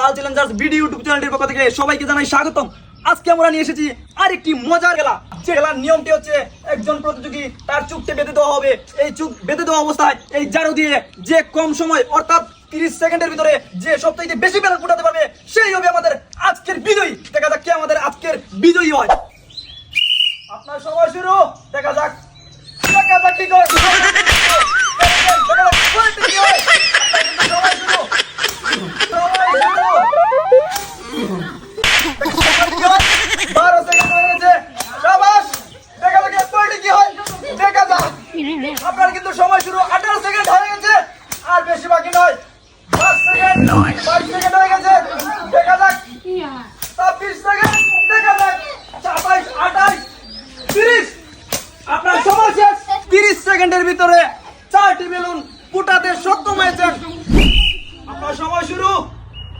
পাল Challengers video YouTube চ্যানেলটির পক্ষ থেকে সবাইকে জানাই স্বাগতম। আজকে আমরা নিয়ে এসেছি আরেকটি মজার খেলা। যে খেলার নিয়মটি হচ্ছে একজন প্রতিযোগী তার চুপটে বেঁধে দেওয়া হবে। এই চুপ বেঁধে দেওয়া অবস্থায় এই জারু দিয়ে যে কম সময়, অর্থাৎ তিরিশ সেকেন্ডের ভিতরে যে সবথেকে বেশি ব্যালেন্স ফুটাতে পারবে, সেই হবে আমাদের আজকের বিজয়ী। দেখা যাক কে আমাদের আজকের বিজয়ী হয়। আপনার সময় শুরু। দেখা যাক। দেখা যাক কি করে দেখা যাক কি হয়। আপনার কিন্তু সময় শুরু বারো সেকেন্ড হয়ে গেছে সাবাস দেখা যাক এরপরে কি হয় দেখা যাক আপনার কিন্তু সময় শুরু। আঠারো সেকেন্ড হয়ে গেছে। আর বেশি বাকি নয়। পাঁচ সেকেন্ড বাইশ সেকেন্ড হয়ে গেছে। দেখা যাক। ছাব্বিশ সেকেন্ড দেখা যাক। সাতাইশ আঠাইশ তিরিশ। আপনার সময় শেষ। তিরিশ সেকেন্ডের ভিতরে চারটি বেলুন ফুটাতে সক্ষম হয়েছেন। আপনার সময় শুরু।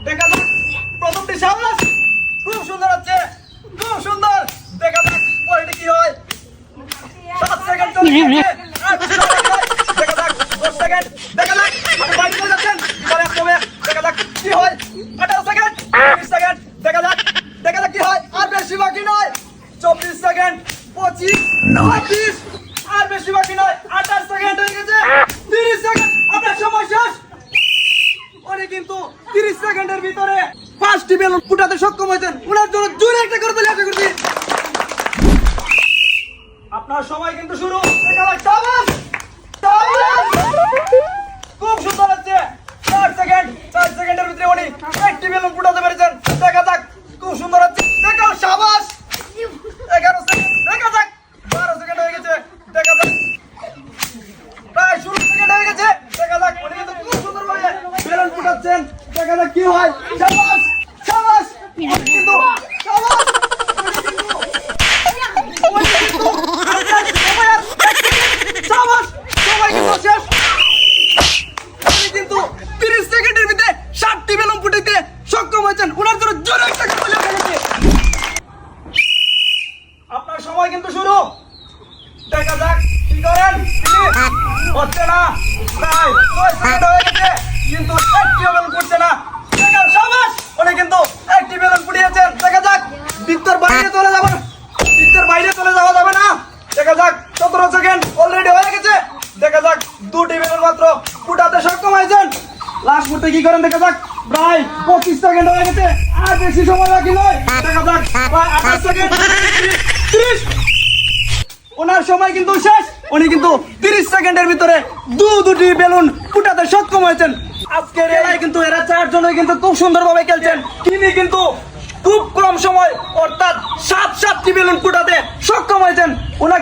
দেখা যাক। প্রথমটি সামলাস খুব সুন্দর হচ্ছে। খুব সুন্দর। দেখা যাক পরেরটি কি হয়? সাত সেকেন্ড চলে গেছে আর বেশি বাকি নয়। দেখা যাক দশ সেকেন্ড দেখা যাক আপনি বাইরে চলে যাচ্ছেন এবারে আসতে দেখা যাক কি হয় আঠারো সেকেন্ড বিশ সেকেন্ড দেখা যাক দেখা যাক কি হয় আর বেশি বাকি নয় চব্বিশ সেকেন্ড পঁচিশ ছাব্বিশ আর বেশি বাকি নয় আঠাশ সেকেন্ড হয়ে গেছে। তিরিশ সেকেন্ড আপনার সময় শেষ। উনি কিন্তু তিরিশ সেকেন্ডের ভিতরে পাঁচটি বেলুন ফুটাতে সক্ষম হয়েছেন। উনার জন্য জোরে একটা করে তাহলে আশা করছি আপনার সময় কিন্তু শুরু। দেখা যাক! খুব সুন্দর হচ্ছে চার সেকেন্ড চার সেকেন্ডের ভিতরে উনি একটি বেলুন ফুটাতে পেরেছেন দেখা যাক খুব সুন্দর হচ্ছে দেখা সাবাস এগারো সেকেন্ড দেখা যাক বারো সেকেন্ড হয়ে গেছে দেখা যাক প্রায় ষোলো সেকেন্ড হয়ে গেছে দেখা যাক উনি কিন্তু খুব সুন্দর ভাবে বেলুন ফুটাচ্ছেন দেখা যাক কি হয় সাবাস সাবাস উনি কিন্তু সাবাস উনি কিন্তু উনি কিন্তু আপনার সময় আর এক সেকেন্ড। সাবাস সময় কিন্তু শেষ উনি কিন্তু তিরিশ সেকেন্ডের ভিতরে ষাটটি বেলুন ফুটাইতে সক্ষম হয়েছেন ওনার জন্য জোরে একটা করতে লেগেছে আপনার সময় কিন্তু শুরু দেখা যাক কি করেন হচ্ছে না। কিন্তু একটি বেলুন ফুটছে না। দেখা যাক বৃত্তের বাইরে মাত্র ফুটাতে সক্ষম হয়েছেন। লাস্ট মুহূর্তে কি করেন? দেখা যাক, প্রায় পঁচিশ সেকেন্ড হয়ে গেছে। আর বেশি সময় বাকি নয়। দেখা যাক, প্রায় আঠাশ সেকেন্ড। ত্রিশ। ওনার সময় কিন্তু শেষ। উনি কিন্তু তিরিশ সেকেন্ডের ভিতরে দু দুটি বেলুন ফুটাতে সক্ষম হয়েছেন। আজকের এলাকায় কিন্তু এরা চারজন কিন্তু খুব সুন্দরভাবে খেলছেন। তিনি কিন্তু খুব কম সময়, অর্থাৎ সাত সাতটি বেলুন ফুটাতে সক্ষম হয়েছেন। ওনাকে